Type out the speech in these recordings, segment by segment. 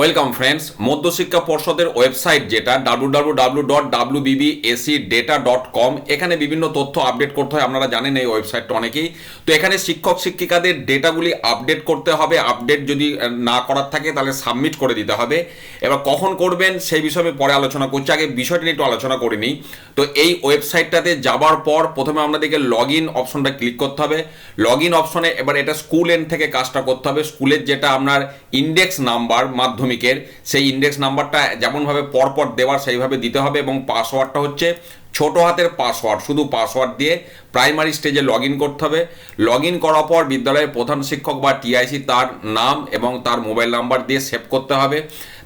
Welcome friends মধ্যশিক্ষা পর্ষদের website যেটা W W W dot W B B S E data dot com এখানে বিভিন্ন তথ্য আপডেট করতে হয়। আপনারা জানেন এই ওয়েবসাইটটা অনেকেই। তো এখানে শিক্ষক শিক্ষিকাদের ডেটাগুলি আপডেট করতে হবে। আপডেট যদি না করার থাকে, তাহলে সাবমিট করে দিতে হবে। এবার কখন করবেন সেই বিষয়ে আমি পরে আলোচনা করছি। আগে বিষয়টি নিয়ে একটু আলোচনা করে নিই। তো এই ওয়েবসাইটটাতে যাবার পর প্রথমে আপনাদেরকে লগ ইন অপশনটা ক্লিক করতে হবে। লগ ইন অপশনে এবার এটা স্কুল এন্ড থেকে কাজটা করতে হবে। স্কুলের যেটা আপনার ইন্ডেক্স নাম্বার মাধ্যমিকের, সেই ইন্ডেক্স নাম্বারটা যেমনভাবে পরপর দেওয়ার সেইভাবে দিতে হবে এবং পাসওয়ার্ডটা হচ্ছে ছোট হাতের পাসওয়ার্ড শুধু পাসওয়ার্ড দিয়ে প্রাইমারি স্টেজে লগ করতে হবে। লগ করার পর বিদ্যালয়ের প্রধান শিক্ষক বা টিআইসি তার নাম এবং তার মোবাইল নাম্বার দিয়ে সেভ করতে হবে।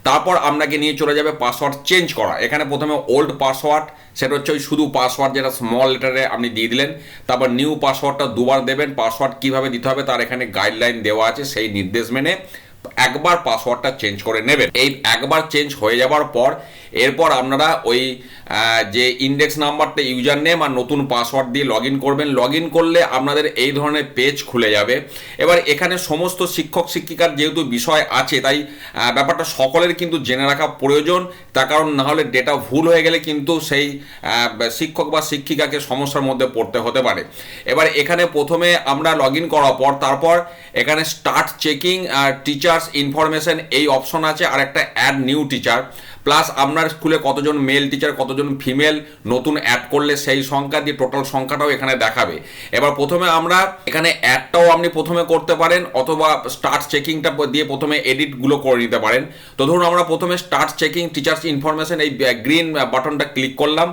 তারপর আপনাকে নিয়ে চলে যাবে পাসওয়ার্ড চেঞ্জ করা। এখানে প্রথমে ওল্ড পাসওয়ার্ড সেটা হচ্ছে ওই শুধু পাসওয়ার্ড যেটা স্মল লেটারে আপনি দিয়ে দিলেন। তারপর নিউ পাসওয়ার্ডটা দুবার দেবেন পাসওয়ার্ড কীভাবে দিতে হবে তার এখানে গাইডলাইন দেওয়া আছে সেই নির্দেশ মেনে। একবার পাসওয়ার্ডটা চেঞ্জ করে নেবেন। এই একবার চেঞ্জ হয়ে যাওয়ার পর, এরপর আপনারা ওই যে ইন্ডেক্স নাম্বারটা ইউজার নেম আর নতুন পাসওয়ার্ড দিয়ে লগ করবেন। লগ করলে আপনাদের এই ধরনের পেজ খুলে যাবে। এবার এখানে সমস্ত শিক্ষক, শিক্ষিকার যেহেতু বিষয় আছে, তাই ব্যাপারটা সকলের কিন্তু জেনে রাখা প্রয়োজন। তার কারণ না হলে ডেটা ভুল হয়ে গেলে কিন্তু সেই শিক্ষক বা শিক্ষিকাকে সমস্যার মধ্যে পড়তে হতে পারে। এবার এখানে প্রথমে আমরা লগ করার পর, তারপর এখানে স্টার্ট চেকিং টিচার্স ইনফরমেশন এই অপশন আছে, আর একটা অ্যাড নিউ টিচার প্লাস আপনার স্কুলে কতজন মেল টিচার কতজন ফিমেল নতুন অ্যাড করলে সেই সংখ্যা দিয়ে টোটাল সংখ্যাটাও এখানে দেখাবে। এবার প্রথমে আমরা এখানে অ্যাডটাও আপনি প্রথমে করতে পারেন, অথবা স্টার্ট চেকিংটা দিয়ে প্রথমে এডিটগুলো করে নিতে পারেন। তো ধরুন আমরা প্রথমে স্টার্ট চেকিং টিচার্স ইনফরমেশন এই গ্রিন বাটনটা ক্লিক করলাম।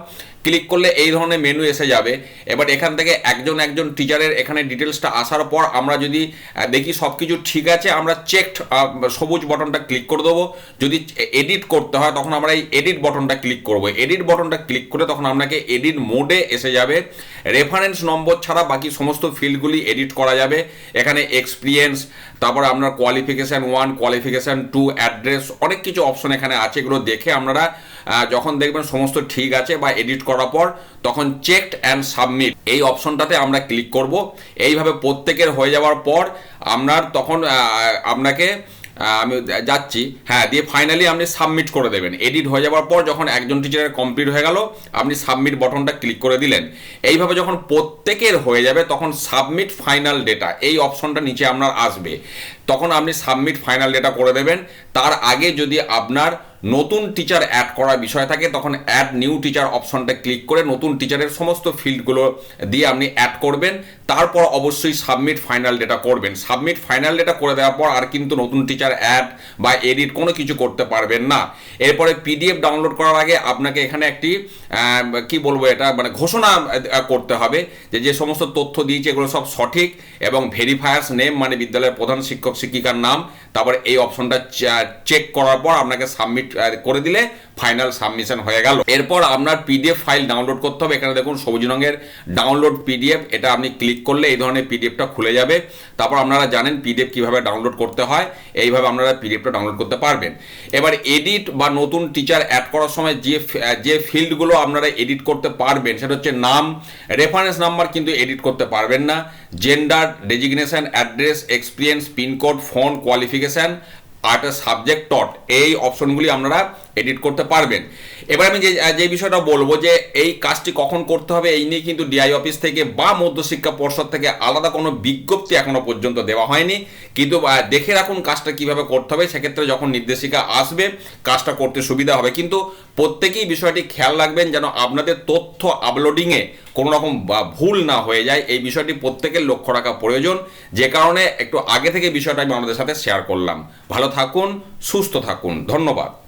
ক্লিক করলে এই ধরনের মেনু এসে যাবে। এবার এখান থেকে একজন একজন টিচারের এখানে ডিটেলসটা আসার পর আমরা যদি দেখি সব কিছু ঠিক আছে, আমরা চেকড সবুজ বটনটা ক্লিক করে দেবো। যদি এডিট করতে হয়, তখন আমরা এই এডিট বটনটা ক্লিক করব। এডিট বটনটা ক্লিক করে তখন আপনাকে এডিট মোডে এসে যাবে। রেফারেন্স নম্বর ছাড়া বাকি সমস্ত ফিল্ডগুলি এডিট করা যাবে। এখানে এক্সপিরিয়েন্স তারপর আপনার qualification one qualification two address অনেক কিছু অপশন এখানে আছে, এগুলো দেখে আপনারা যখন দেখবেন সমস্ত ঠিক আছে বা এডিট করার পর, তখন চেকড অ্যান্ড সাবমিট এই অপশনটাতে আমরা ক্লিক করব। এইভাবে প্রত্যেকের হয়ে যাওয়ার পর, আপনার তখন আপনাকে আমি যাচ্ছি হ্যাঁ দিয়ে ফাইনালি আপনি সাবমিট করে দেবেন। এডিট হয়ে যাওয়ার পর যখন একজন টিচারের কমপ্লিট হয়ে গেল, আপনি সাবমিট বটনটা ক্লিক করে দিলেন। এইভাবে যখন প্রত্যেকের হয়ে যাবে, তখন সাবমিট ফাইনাল ডেটা এই অপশনটা নিচে আপনার আসবে। তখন আপনি সাবমিট ফাইনাল ডেটা করে দেবেন। তার আগে যদি আপনার নতুন টিচার অ্যাড করার বিষয় থাকে, তখন অ্যাড নিউ টিচার অপশনটা ক্লিক করে নতুন টিচারের সমস্ত ফিল্ডগুলো দিয়ে আপনি অ্যাড করবেন। তারপর অবশ্যই সাবমিট ফাইনাল ডেটা করবেন। সাবমিট ফাইনাল ডেটা করে দেওয়ার পর আর কিন্তু নতুন টিচার অ্যাড বা এডিট কোনো কিছু করতে পারবেন না। এরপরে পিডিএফ ডাউনলোড করার আগে আপনাকে এখানে একটি কি বলব এটা মানে ঘোষণা করতে হবে যে যে সমস্ত তথ্য দিয়েছে এগুলো সব সঠিক এবং ভেরিফায়ার্স নেম মানে বিদ্যালয়ের প্রধান শিক্ষক শিক্ষিকার নাম। তারপরে এই অপশনটা চেক করার পর আপনাকে সাবমিট করে দিলে ফাইনাল সাবমিশন হয়ে গেল। এরপর আপনার পিডিএফ ফাইল ডাউনলোড করতে হবে। এখানে দেখুন সবুজ রঙের ডাউনলোড পিডিএফ এটা আপনি ক্লিক করলে এই ধরনের পিডিএফটা খুলে যাবে। তারপর আপনারা জানেন পিডিএফ কীভাবে ডাউনলোড করতে হয়। এইভাবে আপনারা পিডিএফটা ডাউনলোড করতে পারবেন। এবার এডিট বা নতুন টিচার অ্যাড করার সময় যে যে ফিল্ডগুলো আপনারা এডিট করতে পারবেন, সেটা হচ্ছে নাম রেফারেন্স নাম্বার কিন্তু এডিট করতে পারবেন না। Gender designation address experience pincode phone qualification art subject taught এই অপশনগুলি আপনারা এডিট করতে পারবেন। এবার আমি যে যে বিষয়টা বলব যে, এই কাজটি কখন করতে হবে, এই নিয়ে কিন্তু ডিআই অফিস থেকে বা মধ্যশিক্ষা পর্ষদ থেকে আলাদা কোনো বিজ্ঞপ্তি এখনও পর্যন্ত দেওয়া হয়নি। কিন্তু দেখে রাখুন কাজটা কীভাবে করতে হবে, সেক্ষেত্রে যখন নির্দেশিকা আসবে, কাজটা করতে সুবিধা হবে। কিন্তু প্রত্যেকেই বিষয়টি খেয়াল রাখবেন যেন আপনাদের তথ্য আপলোডিংয়ে কোনো রকম ভুল না হয়ে যায়। এই বিষয়টি প্রত্যেকের লক্ষ্য রাখা প্রয়োজন। যে কারণে একটু আগে থেকে বিষয়টা আমি আমাদের সাথে শেয়ার করলাম। ভালো থাকুন, সুস্থ থাকুন। ধন্যবাদ।